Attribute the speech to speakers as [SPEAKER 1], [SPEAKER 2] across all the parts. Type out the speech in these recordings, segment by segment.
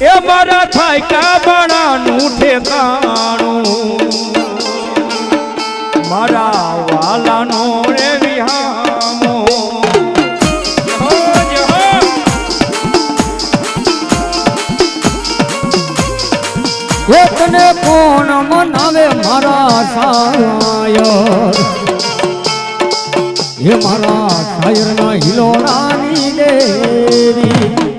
[SPEAKER 1] એ મારા થાય કાબણાનું ઠેકાણું. મારા વાલાનો.
[SPEAKER 2] કોણ મનાવે મારા સાયર હે મારા શાયરના હિલોરાની દેવી.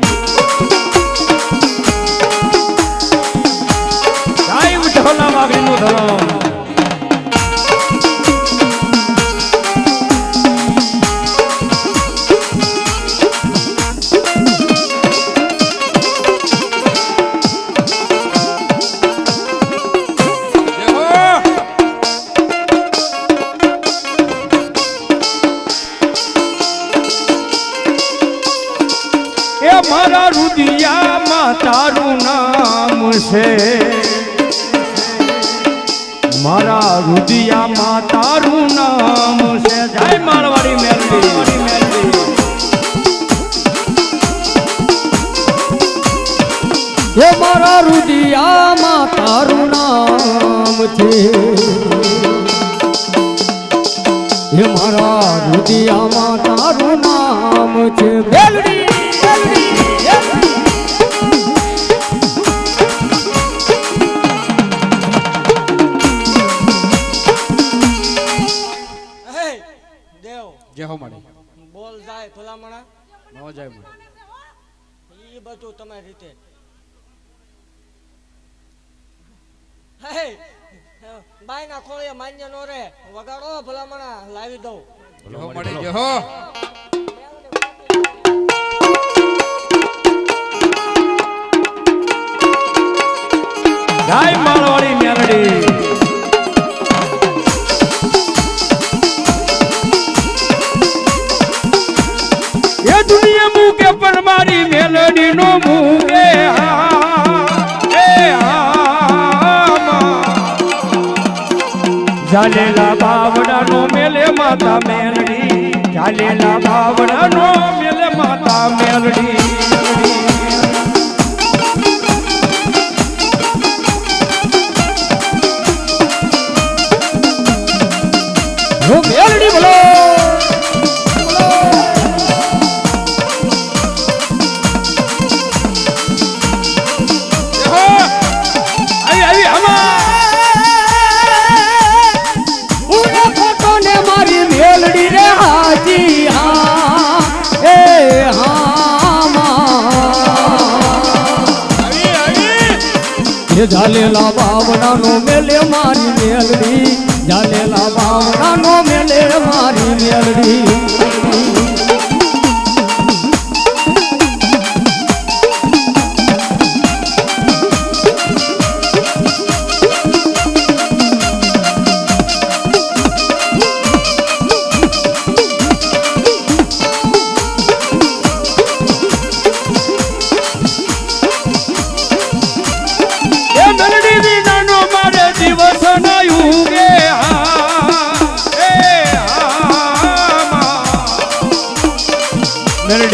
[SPEAKER 1] રુદિયામાં તારું નામ છે. મારા રુદિયામાં તારું નામ છે. જય મારવાડી મેલડી.
[SPEAKER 2] હે મારા રુદિયામાં તારું નામ છે. મારા તારું નામ છે. બેલડી બેલડી બેલડી.
[SPEAKER 3] હે દેવ.
[SPEAKER 4] જય હો માડી.
[SPEAKER 3] બોલ જાય ભલામણા.
[SPEAKER 4] ન જાય
[SPEAKER 3] ઈ બધું તમારી રીતે. હે બાયના ખોળે માન્ય નો રે. વગાડો ભલામણા લાવી દઉં.
[SPEAKER 4] જય હો માડી જય હો.
[SPEAKER 1] મેલડી એ દુનિયા મૂકે પણ મારી એ ઝાલેલા
[SPEAKER 2] બાવડાનો મેલે મારી મેલડી. ઝાલેલા બાવડાનો મેલે મારી મેલડી.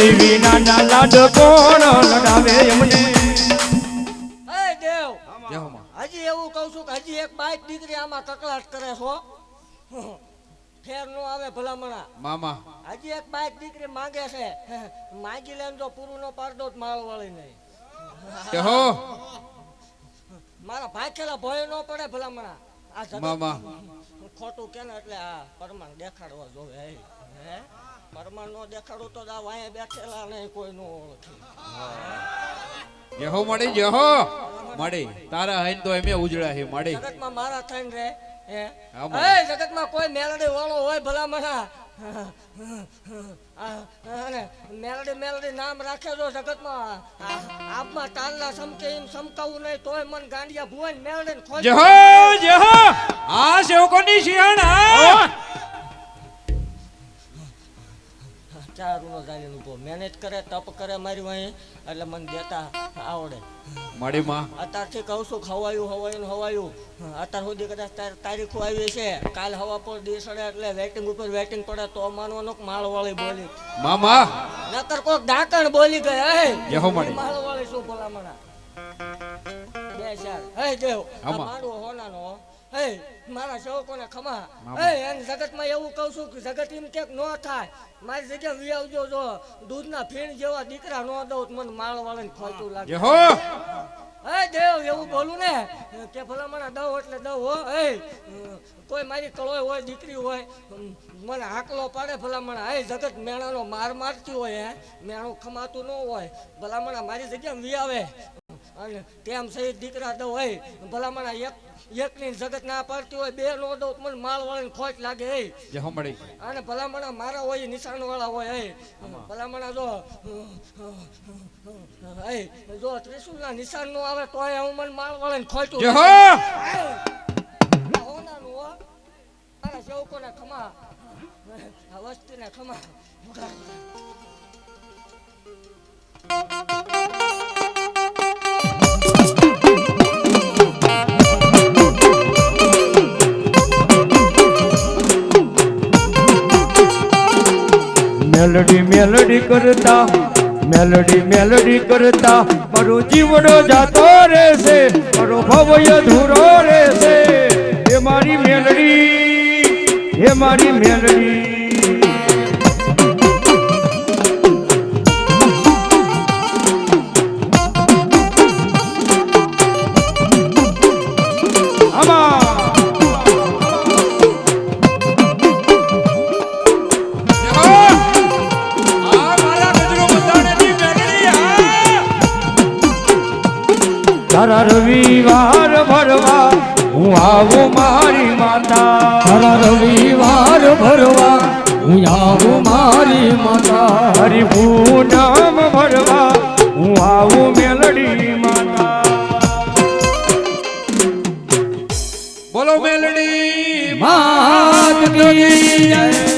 [SPEAKER 1] મેલડી નાના લાડ કોણ લડાવે એમને?
[SPEAKER 3] દેવ હજી એવું કહું છું કે હજી એક બાઈક દીકરી આમાં કકલાટ કરે છો ફેર નો આવે ભલામણા.
[SPEAKER 4] મામા.
[SPEAKER 3] હજી એક બાઈક દીકરી માંગે છે. માંગી લેન તો પૂરું નો પારદો જ માળ વાળી નહીં.
[SPEAKER 4] હો?
[SPEAKER 3] મારા ભાખેલા ભય નો પડે ભલામણા. આ
[SPEAKER 4] મામા.
[SPEAKER 3] ખોટું કે ને એટલે આ પરમાણ દેખાડવા જોવે. હે? હે પરમાણ નો દેખાડું તો આ વાંહે બેઠેલા નહીં કોઈ નો ઓળખે.
[SPEAKER 4] જય હો માડી જય તારા હૈન તો એમે ઉજળા હે માડી
[SPEAKER 3] જગતમાં મારા થઈન રે હે?
[SPEAKER 4] મારા.
[SPEAKER 3] એ જગતમાં કોઈ મેલડી વાળો હોય ભલામણા આ, મેલડી મેલડી નામ રાખે જો જગતમાં. આ, આપમાં તાલના સમકે એમ સમકાવું નહીં તોય મન ગાંડિયા ભુવન મેલડી ખોજ
[SPEAKER 1] જય હો જય. હો.
[SPEAKER 4] આ સેવકોની શિયાણા
[SPEAKER 3] ચાર રૂનો ચાલીને ઊભો મહેનત કરે તપ કરે મારી વાંહે એટલે મને દેતા આવડે.
[SPEAKER 4] માડી માં?
[SPEAKER 3] અત્યારથી કહું છું ખવાયું હવાયું હવાયું. અત્યાર સુધી કદાચ તારીખો આવી છે કાલ હવા પર દિવસ એટલે વેટિંગ ઉપર વેટિંગ પડે તો માનવાનો માળવાળી બોલી.
[SPEAKER 4] મામા!
[SPEAKER 3] નકર કોક ડાકણ બોલી ગયા હે?
[SPEAKER 4] જય હો માડી.
[SPEAKER 3] માળવાળી શું ભલામણા? બે ચાર. હે દેવ આ. માંડવો હોનાનો. હે મારા સેવકોને ખમા. હે એને જગતમાં એવું કહું છું કે જગત એમ ક્યાંક ન થાય. મારી જગ્યા વી આવજો જો દૂધના ફીણ જેવા દીકરા ન દઉં મને લાગે. દેવ એવું બોલું ને કે ભલા મને દઉં એટલે દઉં હો. હે કોઈ મારી કળોય હોય દીકરી હોય મને હાકલો પાડે ભલામણા એ જગત મેણાનો માર મારતી હોય હે. મેણું ખમાતું ન હોય. ભલામણા મારી જગ્યા વી આવે. અને તેમ સહિત દીકરા દઉં હે ભલામણા એક એકની જગત ના પાડતી હોય બે નો દઉં તો મને માલ વાળીને ખોટ લાગે હે.
[SPEAKER 4] જય
[SPEAKER 3] અને ભલામણા મારા હોય નિશાન વાળા હોય હે. ભલામણા જો હે જો ત્રિશુલ ના નિશાન નો આવે તો હું મને માલ વાળીને ખોટું મારા સેવકોને ખમા. આ વસ્તીને ખમા.
[SPEAKER 1] મેલડી મેલડી કરતા મેલડી મેલડી કરતા મારો જીવડો જાતો રહેશે, મારો ભવ્ય ધૂરો રહેશે. હે મારી મેલડી,
[SPEAKER 4] હે મારી મેલડી.
[SPEAKER 1] તારા રવિવાર ભરવા હું આવું મારી માતા.
[SPEAKER 2] તારા રવિવાર ભરવા હું આવું મારી માતા.
[SPEAKER 1] હરી નામ ભરવા હું આવું મેલડી માતા.
[SPEAKER 4] બોલો મેલડી.
[SPEAKER 2] માત જય.